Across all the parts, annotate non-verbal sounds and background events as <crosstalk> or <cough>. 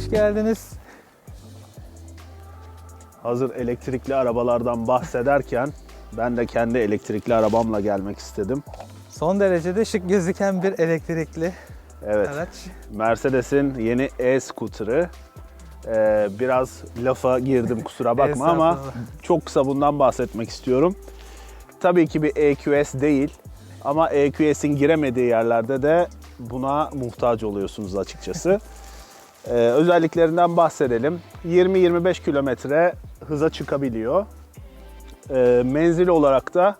hoş geldiniz. Hazır elektrikli arabalardan bahsederken ben de kendi elektrikli arabamla gelmek istedim. Son derecede şık gözüken bir elektrikli Evet, araç. Mercedes'in yeni e-scooter'ı. Ee, biraz lafa girdim kusura bakma ama çok kısa bundan bahsetmek istiyorum. Tabii ki bir EQS değil ama EQS'in giremediği yerlerde de buna muhtaç oluyorsunuz açıkçası. <laughs> Ee, özelliklerinden bahsedelim. 20-25 kilometre hıza çıkabiliyor. Ee, menzil olarak da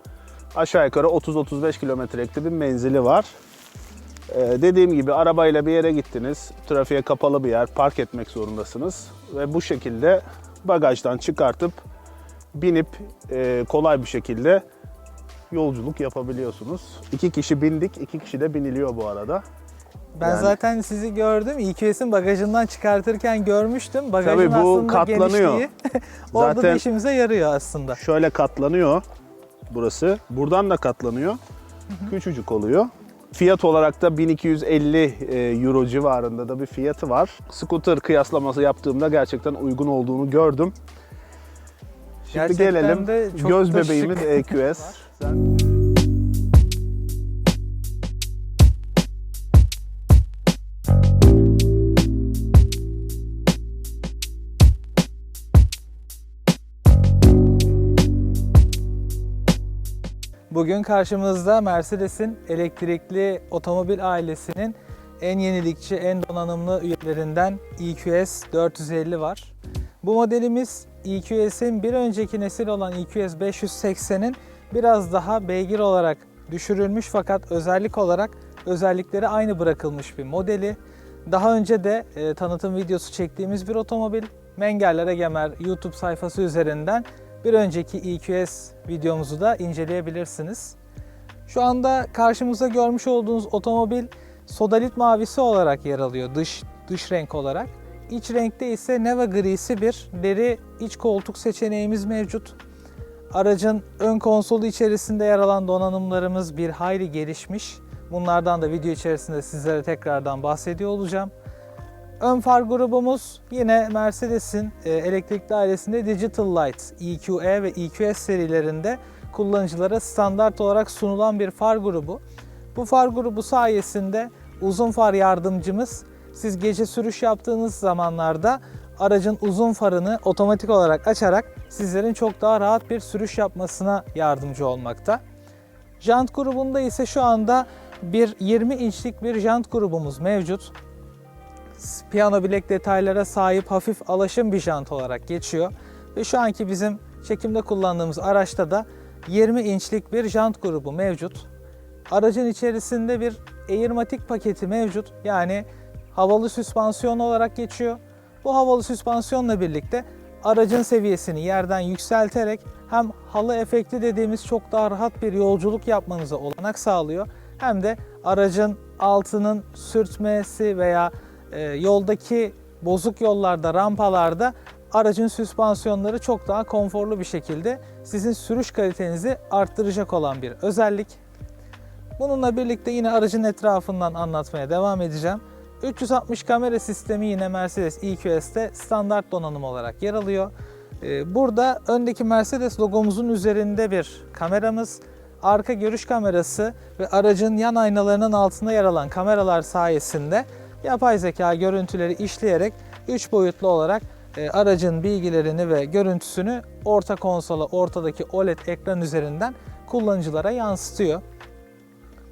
aşağı yukarı 30-35 kilometrelikte bir menzili var. Ee, dediğim gibi arabayla bir yere gittiniz, trafiğe kapalı bir yer, park etmek zorundasınız ve bu şekilde bagajdan çıkartıp binip e, kolay bir şekilde yolculuk yapabiliyorsunuz. İki kişi bindik, iki kişi de biniliyor bu arada. Ben Yani- zaten sizi gördüm. EQS'in bagajından çıkartırken görmüştüm. Bagajın Tabii bu aslında katlanıyor. genişliği <laughs> orada da Zaten- işimize yarıyor aslında. Şöyle katlanıyor burası. Buradan da katlanıyor. Küçücük oluyor. Fiyat olarak da 1250 e, euro civarında da bir fiyatı var. Scooter kıyaslaması yaptığımda gerçekten uygun olduğunu gördüm. Şimdi Gerçekten gelelim göz bebeğimiz. EQS. <laughs> Bugün karşımızda Mercedes'in elektrikli otomobil ailesinin en yenilikçi, en donanımlı üyelerinden EQS 450 var. Bu modelimiz EQS'in bir önceki nesil olan EQS 580'in biraz daha beygir olarak düşürülmüş fakat özellik olarak özellikleri aynı bırakılmış bir modeli. Daha önce de e, tanıtım videosu çektiğimiz bir otomobil. Mengeller Egemer YouTube sayfası üzerinden bir önceki EQS videomuzu da inceleyebilirsiniz. Şu anda karşımızda görmüş olduğunuz otomobil sodalit mavisi olarak yer alıyor dış dış renk olarak. İç renkte ise neva grisi bir deri iç koltuk seçeneğimiz mevcut. Aracın ön konsolu içerisinde yer alan donanımlarımız bir hayli gelişmiş. Bunlardan da video içerisinde sizlere tekrardan bahsediyor olacağım. Ön far grubumuz yine Mercedes'in e, elektrikli ailesinde Digital Light EQE ve EQS serilerinde kullanıcılara standart olarak sunulan bir far grubu. Bu far grubu sayesinde uzun far yardımcımız siz gece sürüş yaptığınız zamanlarda aracın uzun farını otomatik olarak açarak sizlerin çok daha rahat bir sürüş yapmasına yardımcı olmakta. Jant grubunda ise şu anda bir 20 inçlik bir jant grubumuz mevcut. Piyano bilek detaylara sahip hafif alaşım bir jant olarak geçiyor. Ve şu anki bizim çekimde kullandığımız araçta da 20 inçlik bir jant grubu mevcut. Aracın içerisinde bir Airmatic paketi mevcut. Yani havalı süspansiyon olarak geçiyor. Bu havalı süspansiyonla birlikte aracın seviyesini yerden yükselterek hem halı efekti dediğimiz çok daha rahat bir yolculuk yapmanıza olanak sağlıyor. Hem de aracın altının sürtmesi veya e, yoldaki bozuk yollarda, rampalarda aracın süspansiyonları çok daha konforlu bir şekilde sizin sürüş kalitenizi arttıracak olan bir özellik. Bununla birlikte yine aracın etrafından anlatmaya devam edeceğim. 360 kamera sistemi yine Mercedes EQS'te standart donanım olarak yer alıyor. Ee, Burada öndeki Mercedes logomuzun üzerinde bir kameramız, arka görüş kamerası ve aracın yan aynalarının altında yer alan kameralar sayesinde yapay zeka görüntüleri işleyerek 3 boyutlu olarak e, aracın bilgilerini ve görüntüsünü orta konsola, ortadaki OLED ekran üzerinden kullanıcılara yansıtıyor.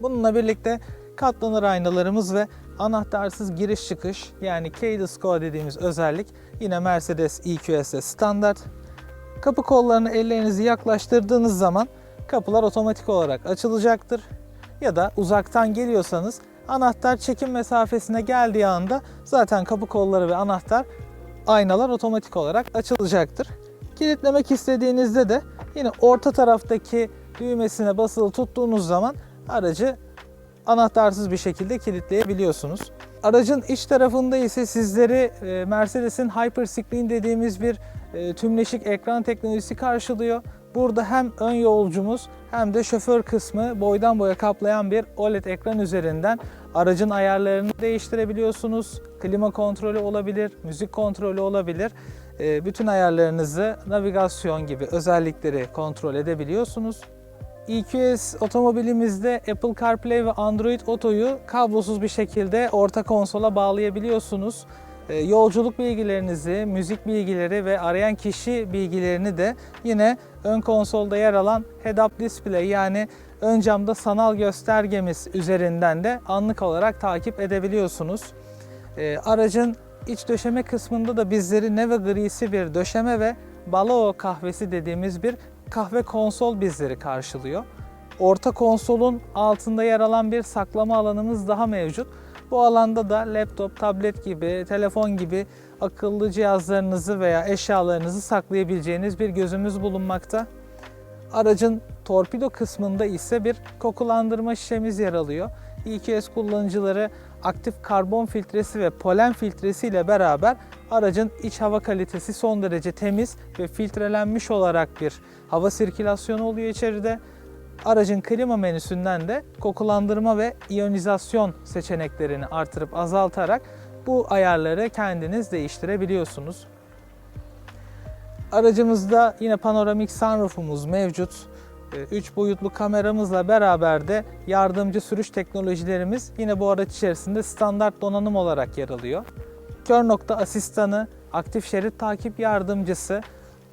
Bununla birlikte katlanır aynalarımız ve anahtarsız giriş çıkış yani keyless go dediğimiz özellik yine Mercedes EQS'de standart. Kapı kollarını ellerinizi yaklaştırdığınız zaman kapılar otomatik olarak açılacaktır. Ya da uzaktan geliyorsanız anahtar çekim mesafesine geldiği anda zaten kapı kolları ve anahtar aynalar otomatik olarak açılacaktır. Kilitlemek istediğinizde de yine orta taraftaki düğmesine basılı tuttuğunuz zaman aracı anahtarsız bir şekilde kilitleyebiliyorsunuz. Aracın iç tarafında ise sizleri e, Mercedes'in Hyperscreen dediğimiz bir e, tümleşik ekran teknolojisi karşılıyor. Burada hem ön yolcumuz hem de şoför kısmı boydan boya kaplayan bir OLED ekran üzerinden aracın ayarlarını değiştirebiliyorsunuz. Klima kontrolü olabilir, müzik kontrolü olabilir. Ee, Bütün ayarlarınızı navigasyon gibi özellikleri kontrol edebiliyorsunuz. EQS otomobilimizde Apple CarPlay ve Android Auto'yu kablosuz bir şekilde orta konsola bağlayabiliyorsunuz. Ee, Yolculuk bilgilerinizi, müzik bilgileri ve arayan kişi bilgilerini de yine ön konsolda yer alan head-up display yani ön camda sanal göstergemiz üzerinden de anlık olarak takip edebiliyorsunuz. Ee, Aracın iç döşeme kısmında da bizleri neve grisi bir döşeme ve balao kahvesi dediğimiz bir kahve konsol bizleri karşılıyor. Orta konsolun altında yer alan bir saklama alanımız daha mevcut. Bu alanda da laptop, tablet gibi, telefon gibi akıllı cihazlarınızı veya eşyalarınızı saklayabileceğiniz bir gözümüz bulunmakta. Aracın torpido kısmında ise bir kokulandırma şişemiz yer alıyor. EQS kullanıcıları aktif karbon filtresi ve polen filtresi ile beraber aracın iç hava kalitesi son derece temiz ve filtrelenmiş olarak bir hava sirkülasyonu oluyor içeride. Aracın klima menüsünden de kokulandırma ve iyonizasyon seçeneklerini artırıp azaltarak bu ayarları kendiniz değiştirebiliyorsunuz. Aracımızda yine panoramik sunroofumuz mevcut. 3 boyutlu kameramızla beraber de yardımcı sürüş teknolojilerimiz yine bu araç içerisinde standart donanım olarak yer alıyor. Kör nokta asistanı, aktif şerit takip yardımcısı,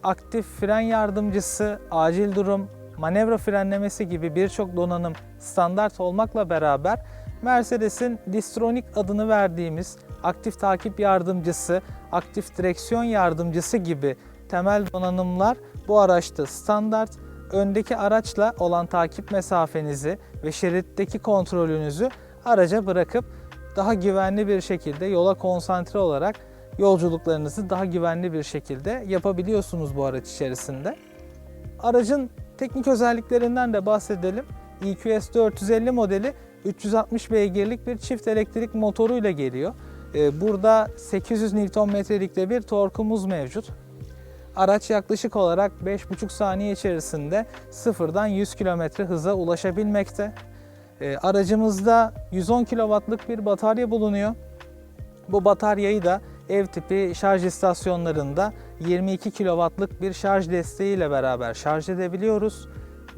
aktif fren yardımcısı, acil durum, manevra frenlemesi gibi birçok donanım standart olmakla beraber Mercedes'in Distronic adını verdiğimiz aktif takip yardımcısı, aktif direksiyon yardımcısı gibi temel donanımlar bu araçta standart. Öndeki araçla olan takip mesafenizi ve şeritteki kontrolünüzü araca bırakıp daha güvenli bir şekilde yola konsantre olarak yolculuklarınızı daha güvenli bir şekilde yapabiliyorsunuz bu araç içerisinde. Aracın teknik özelliklerinden de bahsedelim. EQS 450 modeli 360 beygirlik bir çift elektrik motoruyla geliyor. Ee, Burada 800 Nm'likte bir torkumuz mevcut. Araç yaklaşık olarak 5,5 saniye içerisinde sıfırdan 100 km hıza ulaşabilmekte. Ee, Aracımızda 110 kW'lık bir batarya bulunuyor. Bu bataryayı da ev tipi şarj istasyonlarında 22 kW'lık bir şarj desteğiyle beraber şarj edebiliyoruz.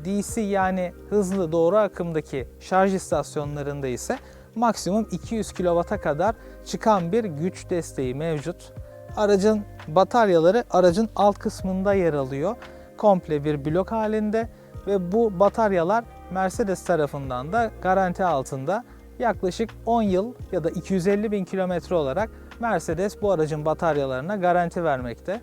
DC yani hızlı doğru akımdaki şarj istasyonlarında ise maksimum 200 kW'a kadar çıkan bir güç desteği mevcut. Aracın bataryaları aracın alt kısmında yer alıyor. Komple bir blok halinde ve bu bataryalar Mercedes tarafından da garanti altında yaklaşık 10 yıl ya da 250 bin kilometre olarak Mercedes bu aracın bataryalarına garanti vermekte.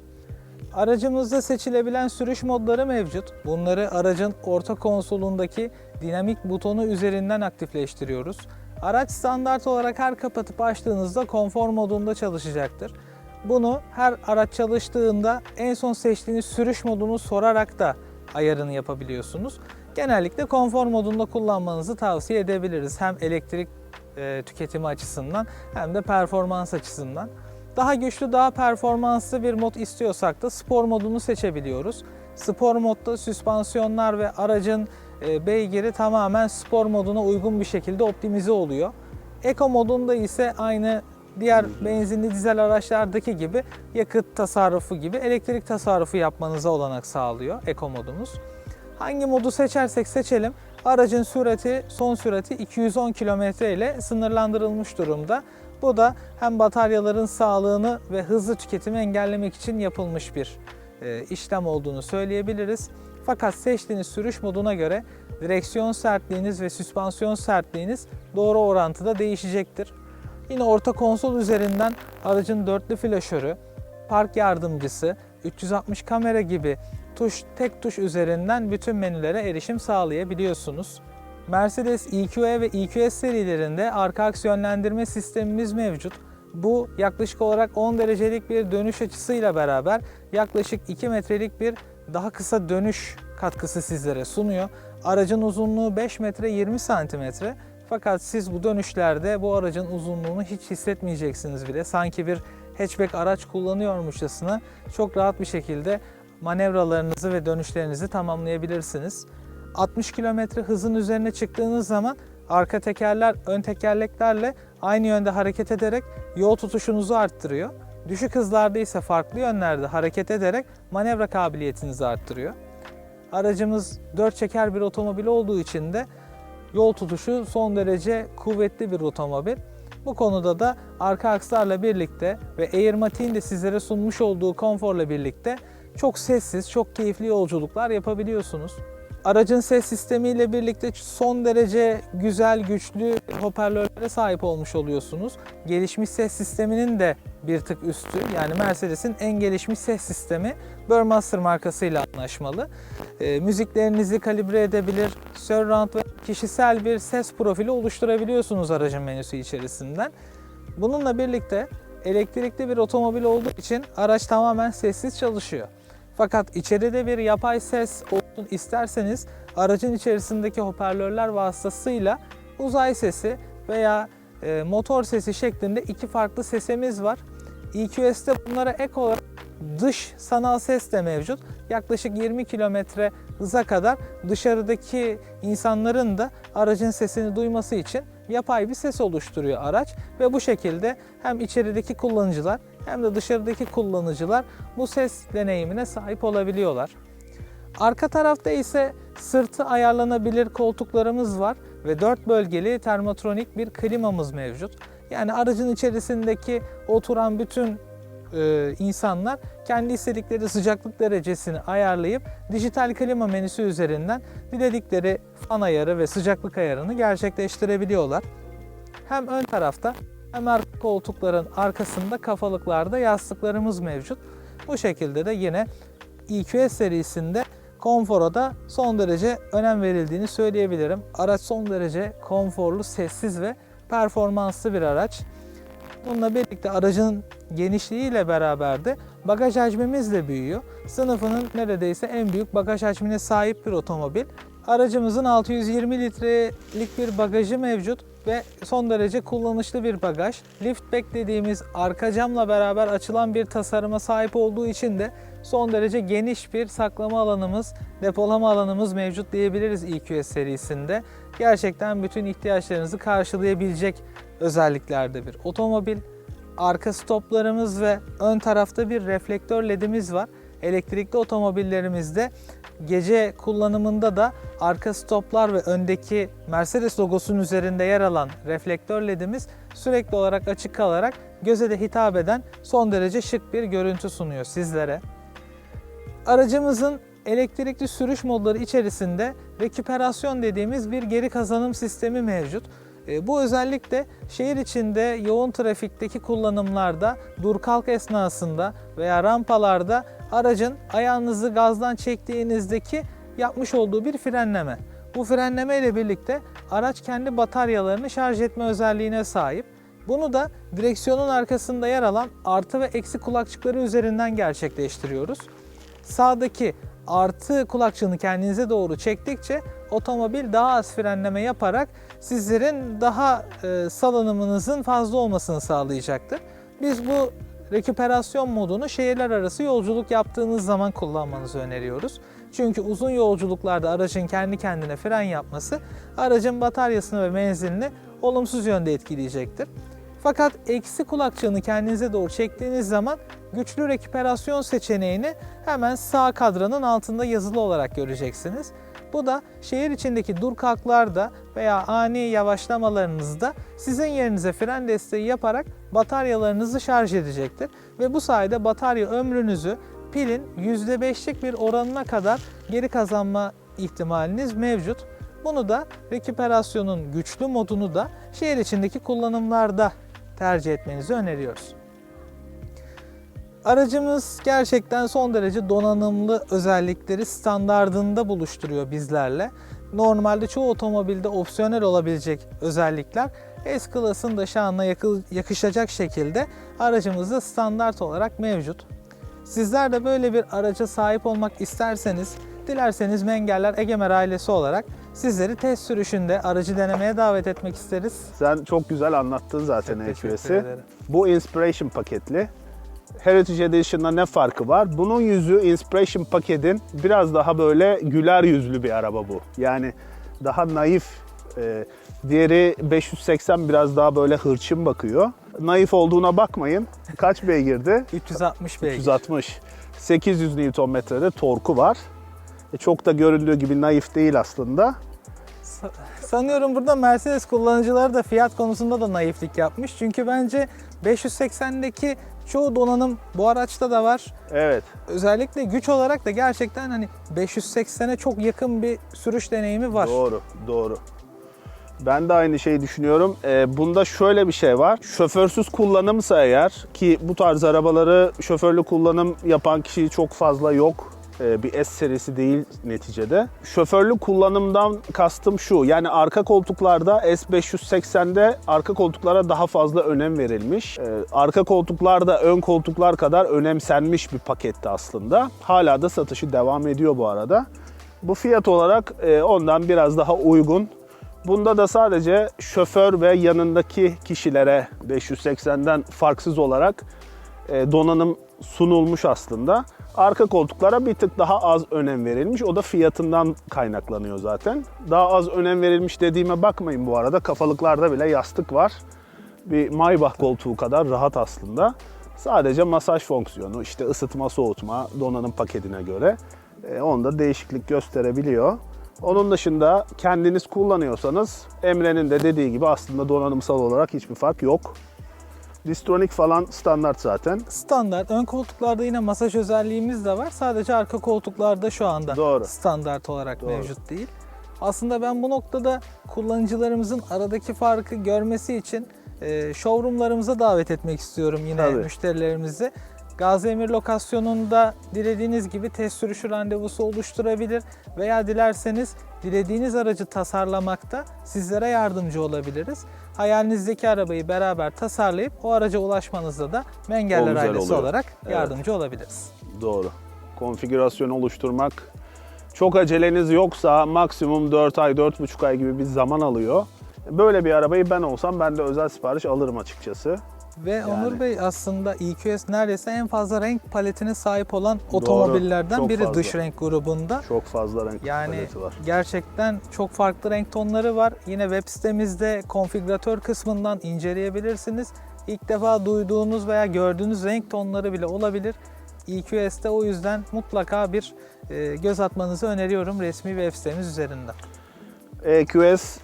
Aracımızda seçilebilen sürüş modları mevcut. Bunları aracın orta konsolundaki dinamik butonu üzerinden aktifleştiriyoruz. Araç standart olarak her kapatıp açtığınızda konfor modunda çalışacaktır. Bunu her araç çalıştığında en son seçtiğiniz sürüş modunu sorarak da ayarını yapabiliyorsunuz. Genellikle konfor modunda kullanmanızı tavsiye edebiliriz. Hem elektrik e, tüketimi açısından hem de performans açısından. Daha güçlü, daha performanslı bir mod istiyorsak da spor modunu seçebiliyoruz. Spor modda süspansiyonlar ve aracın e, beygiri tamamen spor moduna uygun bir şekilde optimize oluyor. Eco modunda ise aynı diğer benzinli dizel araçlardaki gibi yakıt tasarrufu gibi elektrik tasarrufu yapmanıza olanak sağlıyor Eco modumuz. Hangi modu seçersek seçelim aracın sürati son sürati 210 km ile sınırlandırılmış durumda. Bu da hem bataryaların sağlığını ve hızlı tüketimi engellemek için yapılmış bir e, işlem olduğunu söyleyebiliriz. Fakat seçtiğiniz sürüş moduna göre direksiyon sertliğiniz ve süspansiyon sertliğiniz doğru orantıda değişecektir. Yine orta konsol üzerinden aracın dörtlü flaşörü, park yardımcısı, 360 kamera gibi tuş tek tuş üzerinden bütün menülere erişim sağlayabiliyorsunuz. Mercedes EQE ve EQS serilerinde arka aks yönlendirme sistemimiz mevcut. Bu yaklaşık olarak 10 derecelik bir dönüş açısıyla beraber yaklaşık 2 metrelik bir daha kısa dönüş katkısı sizlere sunuyor. Aracın uzunluğu 5 metre 20 santimetre. Fakat siz bu dönüşlerde bu aracın uzunluğunu hiç hissetmeyeceksiniz bile. Sanki bir hatchback araç kullanıyormuşçasına çok rahat bir şekilde manevralarınızı ve dönüşlerinizi tamamlayabilirsiniz. 60 km hızın üzerine çıktığınız zaman arka tekerler ön tekerleklerle aynı yönde hareket ederek yol tutuşunuzu arttırıyor. Düşük hızlarda ise farklı yönlerde hareket ederek manevra kabiliyetinizi arttırıyor. Aracımız 4 çeker bir otomobil olduğu için de yol tutuşu son derece kuvvetli bir otomobil. Bu konuda da arka akslarla birlikte ve Airmatic'in de sizlere sunmuş olduğu konforla birlikte çok sessiz, çok keyifli yolculuklar yapabiliyorsunuz. Aracın ses sistemiyle birlikte son derece güzel, güçlü hoparlörlere sahip olmuş oluyorsunuz. Gelişmiş ses sisteminin de bir tık üstü. Yani Mercedes'in en gelişmiş ses sistemi Burmester markasıyla anlaşmalı. E, müziklerinizi kalibre edebilir, surround ve kişisel bir ses profili oluşturabiliyorsunuz aracın menüsü içerisinden. Bununla birlikte elektrikli bir otomobil olduğu için araç tamamen sessiz çalışıyor. Fakat içeride bir yapay ses olsun isterseniz aracın içerisindeki hoparlörler vasıtasıyla uzay sesi veya e, motor sesi şeklinde iki farklı sesimiz var. EQS'te bunlara ek olarak dış sanal ses de mevcut. Yaklaşık 20 kilometre hıza kadar dışarıdaki insanların da aracın sesini duyması için yapay bir ses oluşturuyor araç ve bu şekilde hem içerideki kullanıcılar hem de dışarıdaki kullanıcılar bu ses deneyimine sahip olabiliyorlar. Arka tarafta ise sırtı ayarlanabilir koltuklarımız var ve 4 bölgeli termotronik bir klimamız mevcut. Yani aracın içerisindeki oturan bütün e, insanlar kendi istedikleri sıcaklık derecesini ayarlayıp dijital klima menüsü üzerinden diledikleri fan ayarı ve sıcaklık ayarını gerçekleştirebiliyorlar. Hem ön tarafta hem arka koltukların arkasında kafalıklarda yastıklarımız mevcut. Bu şekilde de yine EQS serisinde konfora da son derece önem verildiğini söyleyebilirim. Araç son derece konforlu, sessiz ve performanslı bir araç. Bununla birlikte aracın genişliğiyle beraber de bagaj hacmimiz de büyüyor. Sınıfının neredeyse en büyük bagaj hacmine sahip bir otomobil. Aracımızın 620 litrelik bir bagajı mevcut ve son derece kullanışlı bir bagaj. Liftback dediğimiz arka camla beraber açılan bir tasarıma sahip olduğu için de son derece geniş bir saklama alanımız, depolama alanımız mevcut diyebiliriz EQS serisinde. Gerçekten bütün ihtiyaçlarınızı karşılayabilecek özelliklerde bir otomobil. Arka stoplarımız ve ön tarafta bir reflektör ledimiz var. Elektrikli otomobillerimizde gece kullanımında da arka stoplar ve öndeki Mercedes logosunun üzerinde yer alan reflektör ledimiz sürekli olarak açık kalarak göze de hitap eden son derece şık bir görüntü sunuyor sizlere. Aracımızın elektrikli sürüş modları içerisinde reküperasyon dediğimiz bir geri kazanım sistemi mevcut. E, Bu özellikle şehir içinde yoğun trafikteki kullanımlarda, dur kalk esnasında veya rampalarda aracın ayağınızı gazdan çektiğinizdeki yapmış olduğu bir frenleme. Bu frenleme ile birlikte araç kendi bataryalarını şarj etme özelliğine sahip. Bunu da direksiyonun arkasında yer alan artı ve eksi kulakçıkları üzerinden gerçekleştiriyoruz. Sağdaki artı kulakçığını kendinize doğru çektikçe otomobil daha az frenleme yaparak sizlerin daha e, salınımınızın fazla olmasını sağlayacaktır. Biz bu reküperasyon modunu şehirler arası yolculuk yaptığınız zaman kullanmanızı öneriyoruz. Çünkü uzun yolculuklarda aracın kendi kendine fren yapması aracın bataryasını ve menzilini olumsuz yönde etkileyecektir. Fakat eksi kulakçığını kendinize doğru çektiğiniz zaman güçlü reküperasyon seçeneğini hemen sağ kadranın altında yazılı olarak göreceksiniz. Bu da şehir içindeki dur kalklarda veya ani yavaşlamalarınızda sizin yerinize fren desteği yaparak bataryalarınızı şarj edecektir. Ve bu sayede batarya ömrünüzü pilin %5'lik bir oranına kadar geri kazanma ihtimaliniz mevcut. Bunu da reküperasyonun güçlü modunu da şehir içindeki kullanımlarda tercih etmenizi öneriyoruz. Aracımız gerçekten son derece donanımlı özellikleri standardında buluşturuyor bizlerle. Normalde çoğu otomobilde opsiyonel olabilecek özellikler S-Class'ın da şanına yakı- yakışacak şekilde aracımızda standart olarak mevcut. Sizler de böyle bir araca sahip olmak isterseniz, dilerseniz Mengeller Egemer ailesi olarak sizleri test sürüşünde aracı denemeye davet etmek isteriz. Sen çok güzel anlattın zaten EQS'i. Bu Inspiration paketli. Heritage Edition'da ne farkı var? Bunun yüzü Inspiration paketin biraz daha böyle güler yüzlü bir araba bu. Yani daha naif. Ee, diğeri 580 biraz daha böyle hırçın bakıyor. Naif olduğuna bakmayın. Kaç beygirdi? 360 beygir. 360. 800 Nm'de torku var. E, çok da göründüğü gibi naif değil aslında. Sa- Sanıyorum burada Mercedes kullanıcıları da fiyat konusunda da naiflik yapmış. Çünkü bence 580'deki çoğu donanım bu araçta da var. Evet. Özellikle güç olarak da gerçekten hani 580'e çok yakın bir sürüş deneyimi var. Doğru, doğru. Ben de aynı şeyi düşünüyorum. Ee, bunda şöyle bir şey var. Şoförsüz kullanımsa eğer ki bu tarz arabaları şoförlü kullanım yapan kişi çok fazla yok. Ee, bir S serisi değil neticede. Şoförlü kullanımdan kastım şu. Yani arka koltuklarda S580'de arka koltuklara daha fazla önem verilmiş. Ee, arka koltuklar da ön koltuklar kadar önemsenmiş bir paketti aslında. Hala da satışı devam ediyor bu arada. Bu fiyat olarak e, ondan biraz daha uygun. Bunda da sadece şoför ve yanındaki kişilere 580'den farksız olarak e, donanım sunulmuş aslında. Arka koltuklara bir tık daha az önem verilmiş. O da fiyatından kaynaklanıyor zaten. Daha az önem verilmiş dediğime bakmayın bu arada. Kafalıklarda bile yastık var. Bir Maybach koltuğu kadar rahat aslında. Sadece masaj fonksiyonu, işte ısıtma, soğutma donanım paketine göre e, onda değişiklik gösterebiliyor. Onun dışında kendiniz kullanıyorsanız Emre'nin de dediği gibi aslında donanımsal olarak hiçbir fark yok. Distronic falan standart zaten. Standart. Ön koltuklarda yine masaj özelliğimiz de var. Sadece arka koltuklarda şu anda Doğru. standart olarak Doğru. mevcut değil. Aslında ben bu noktada kullanıcılarımızın aradaki farkı görmesi için e, showroomlarımıza davet etmek istiyorum yine Tabii. müşterilerimizi. Gazi Emir lokasyonunda dilediğiniz gibi test sürüşü randevusu oluşturabilir veya dilerseniz dilediğiniz aracı tasarlamakta sizlere yardımcı olabiliriz. Hayalinizdeki arabayı beraber tasarlayıp o araca ulaşmanızda da Mengeller ailesi oluyor. olarak Evet. yardımcı olabiliriz. Doğru. Konfigürasyon oluşturmak çok aceleniz yoksa maksimum 4 ay, 4,5 ay gibi bir zaman alıyor. Böyle bir arabayı ben olsam ben de özel sipariş alırım açıkçası. Ve Onur Yani. Bey aslında EQS neredeyse en fazla renk paletine sahip olan otomobillerden çok biri fazla. dış renk grubunda. Çok fazla renk Yani paleti var. gerçekten çok farklı renk tonları var. Yine web sitemizde konfigüratör kısmından inceleyebilirsiniz. İlk defa duyduğunuz veya gördüğünüz renk tonları bile olabilir. EQS'te o yüzden mutlaka bir e, göz atmanızı öneriyorum resmi web sitemiz üzerinden. EQS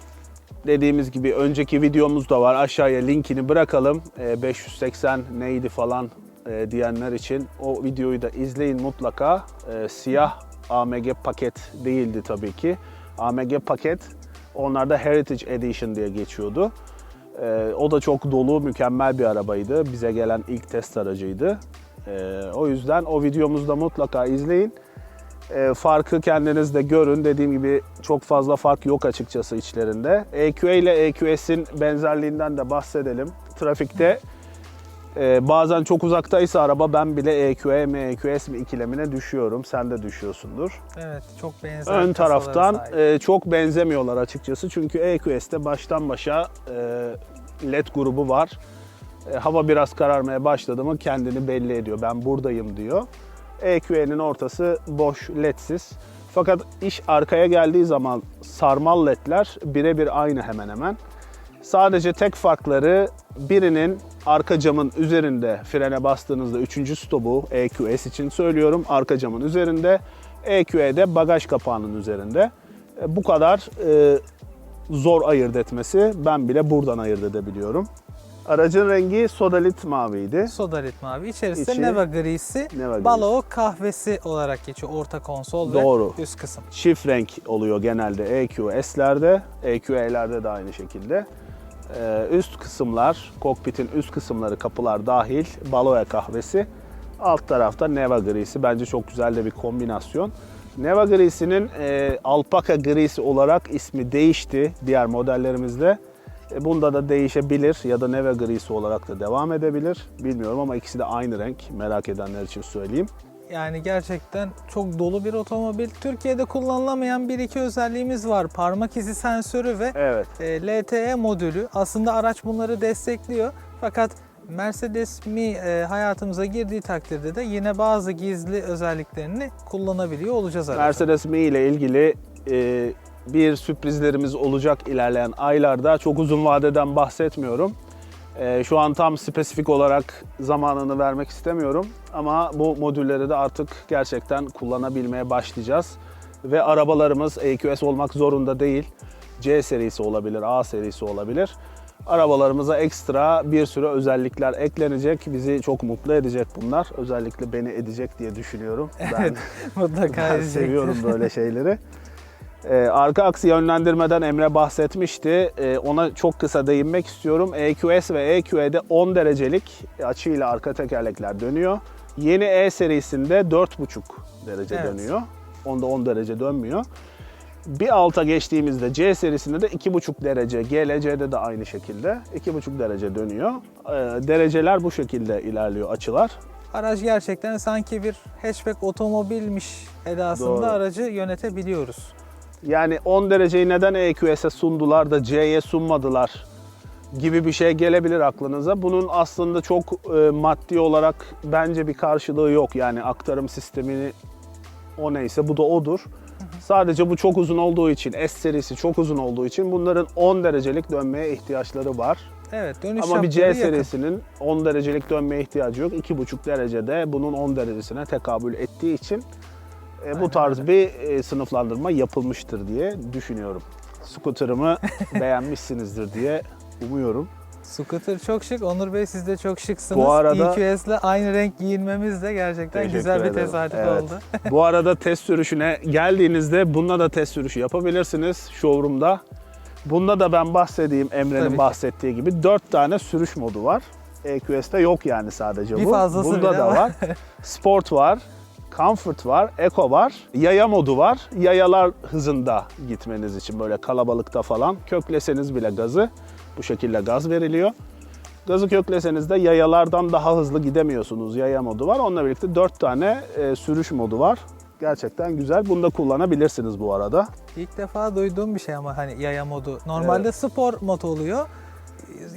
dediğimiz gibi önceki videomuz da var. Aşağıya linkini bırakalım. E, 580 neydi falan e, diyenler için o videoyu da izleyin mutlaka. E, Siyah AMG paket değildi tabii ki. AMG paket onlarda Heritage Edition diye geçiyordu. E, O da çok dolu, mükemmel bir arabaydı. Bize gelen ilk test aracıydı. E, O yüzden o videomuzu da mutlaka izleyin. E, farkı kendiniz de görün. Dediğim gibi çok fazla fark yok açıkçası içlerinde. EQA ile EQS'in benzerliğinden de bahsedelim. Trafikte e, bazen çok uzaktaysa araba ben bile EQA mi EQS mi ikilemine düşüyorum. Sen de düşüyorsundur. Evet çok benzer Ön taraftan e, çok benzemiyorlar açıkçası. Çünkü EQS'te baştan başa e, LED grubu var. E, hava biraz kararmaya başladı mı kendini belli ediyor. Ben buradayım diyor. EQA'nın ortası boş LED'siz. Fakat iş arkaya geldiği zaman sarmal LED'ler birebir aynı hemen hemen. Sadece tek farkları birinin arka camın üzerinde frene bastığınızda 3. stopu EQS için söylüyorum arka camın üzerinde. EQE'de bagaj kapağının üzerinde. E, Bu kadar e, zor ayırt etmesi ben bile buradan ayırt edebiliyorum. Aracın rengi sodalit maviydi. Sodalit mavi. İçerisinde İçi- Neva grisi, Neva. Balo kahvesi olarak geçiyor orta konsol Doğru. ve üst kısım. Çift renk oluyor genelde EQS'lerde, EQE'lerde de aynı şekilde. Ee, üst kısımlar, kokpitin üst kısımları, kapılar dahil Baloya kahvesi. Alt tarafta Neva grisi. Bence çok güzel de bir kombinasyon. Neva grisinin e, alpaka grisi olarak ismi değişti diğer modellerimizde. E, bunda da değişebilir ya da Neva grisi olarak da devam edebilir. Bilmiyorum ama ikisi de aynı renk. Merak edenler için söyleyeyim. Yani gerçekten çok dolu bir otomobil. Türkiye'de kullanılamayan bir iki özelliğimiz var. Parmak izi sensörü ve Evet. e, LTE modülü. Aslında araç bunları destekliyor. Fakat Mercedes Mi e, hayatımıza girdiği takdirde de yine bazı gizli özelliklerini kullanabiliyor olacağız. Mercedes Mi ile ilgili e, bir sürprizlerimiz olacak ilerleyen aylarda. Çok uzun vadeden bahsetmiyorum. E, şu an tam spesifik olarak zamanını vermek istemiyorum. Ama bu modülleri de artık gerçekten kullanabilmeye başlayacağız. Ve arabalarımız EQS olmak zorunda değil. C serisi olabilir, A serisi olabilir. Arabalarımıza ekstra bir sürü özellikler eklenecek. Bizi çok mutlu edecek bunlar. Özellikle beni edecek diye düşünüyorum. Ben <laughs> Mutlaka ben edecektir. seviyorum böyle şeyleri. Ee, arka aksi yönlendirmeden Emre bahsetmişti. Ee, ona çok kısa değinmek istiyorum. EQS ve EQE'de 10 derecelik açıyla arka tekerlekler dönüyor. Yeni E serisinde 4,5 derece Evet. dönüyor. Onda 10 derece dönmüyor. Bir alta geçtiğimizde C serisinde de 2,5 derece, GLC'de de aynı şekilde 2,5 derece dönüyor. Ee, dereceler bu şekilde ilerliyor açılar. Araç gerçekten sanki bir hatchback otomobilmiş edasında Doğru. aracı yönetebiliyoruz. Yani 10 dereceyi neden EQS'e sundular da C'ye sunmadılar gibi bir şey gelebilir aklınıza. Bunun aslında çok e, maddi olarak bence bir karşılığı yok. Yani aktarım sistemini o neyse bu da odur. Sadece bu çok uzun olduğu için, S serisi çok uzun olduğu için bunların 10 derecelik dönmeye ihtiyaçları var. Evet dönüş Ama bir C yaptığı yakın. serisinin 10 derecelik dönmeye ihtiyacı yok. 2,5 derecede bunun 10 derecesine tekabül ettiği için e, bu tarz bir e, sınıflandırma yapılmıştır diye düşünüyorum. Scooter'ımı <laughs> beğenmişsinizdir diye umuyorum. Scooter çok şık. Onur Bey siz de çok şıksınız. Bu arada- EQS'le aynı renk giyinmemiz de gerçekten güzel bir ederim. tesadüf Evet. oldu. <laughs> Bu arada test sürüşüne geldiğinizde bununla da test sürüşü yapabilirsiniz showroom'da. Bunda da ben bahsedeyim Emre'nin bahsettiği gibi 4 tane sürüş modu var. EQS'te yok yani sadece Bir bu. fazlası Bunda bile da var. <laughs> Sport var, Comfort var, Eco var, yaya modu var. Yayalar hızında gitmeniz için böyle kalabalıkta falan kökleseniz bile gazı bu şekilde gaz veriliyor. Gazı kökleseniz de yayalardan daha hızlı gidemiyorsunuz. Yaya modu var. Onunla birlikte 4 tane e, sürüş modu var. Gerçekten güzel. Bunu da kullanabilirsiniz bu arada. İlk defa duyduğum bir şey ama hani yaya modu. Normalde spor mod oluyor.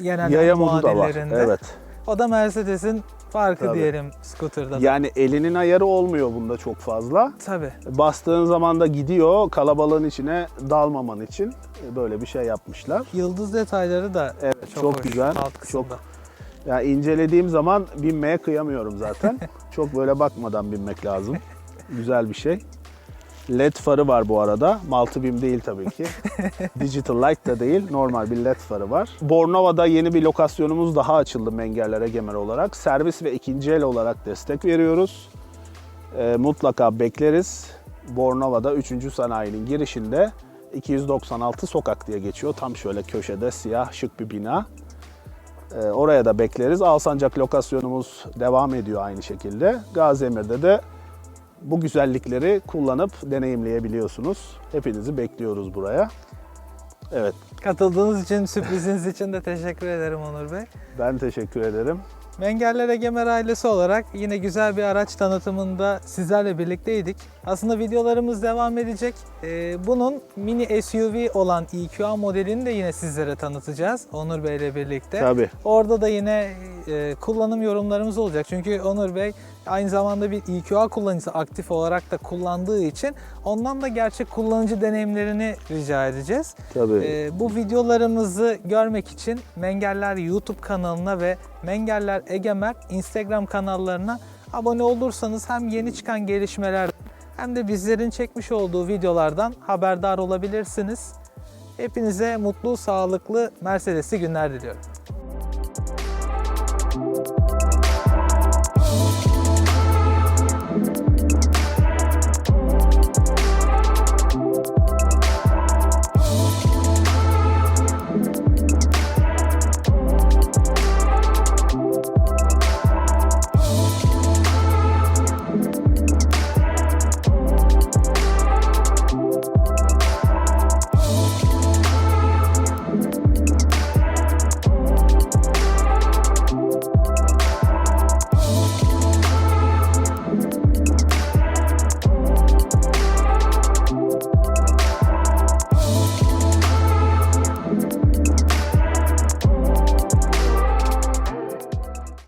Genelde Yaya modu da var. Evet. O da Mercedes'in farkı Tabii. diyelim scooter'da da. Yani elinin ayarı olmuyor bunda çok fazla. Tabii. Bastığın zaman da gidiyor. Kalabalığın içine dalmaman için böyle bir şey yapmışlar. Yıldız detayları da Evet, çok, hoş güzel. alt Çok kısımda. ya incelediğim zaman binmeye kıyamıyorum zaten. <laughs> çok böyle bakmadan binmek lazım. Güzel bir şey. LED farı var bu arada. Multibim değil tabii ki. <laughs> Digital light da değil. Normal bir LED farı var. Bornova'da yeni bir lokasyonumuz daha açıldı Mengerler Egemer olarak. Servis ve ikinci el olarak destek veriyoruz. Ee, mutlaka bekleriz. Bornova'da 3. sanayinin girişinde 296 sokak diye geçiyor. Tam şöyle köşede siyah şık bir bina. Ee, oraya da bekleriz. Alsancak lokasyonumuz devam ediyor aynı şekilde. Gaziemir'de de bu güzellikleri kullanıp deneyimleyebiliyorsunuz. Hepinizi bekliyoruz buraya. Evet, Katıldığınız için, sürpriziniz için de teşekkür ederim Onur Bey. ben teşekkür ederim. Mengeller Egemer ailesi olarak yine güzel bir araç tanıtımında sizlerle birlikteydik. Aslında videolarımız devam edecek. Ee, bunun mini SUV olan EQA modelini de yine sizlere tanıtacağız Onur Bey ile birlikte. Tabii. Orada da yine e, kullanım yorumlarımız olacak. Çünkü Onur Bey aynı zamanda bir EQA kullanıcısı aktif olarak da kullandığı için ondan da gerçek kullanıcı deneyimlerini rica edeceğiz. Tabii. Ee, bu videolarımızı görmek için Mengeller YouTube kanalına ve Mengeller Egemer Instagram kanallarına abone olursanız hem yeni çıkan gelişmeler hem de bizlerin çekmiş olduğu videolardan haberdar olabilirsiniz. Hepinize mutlu, sağlıklı Mercedesli günler diliyorum.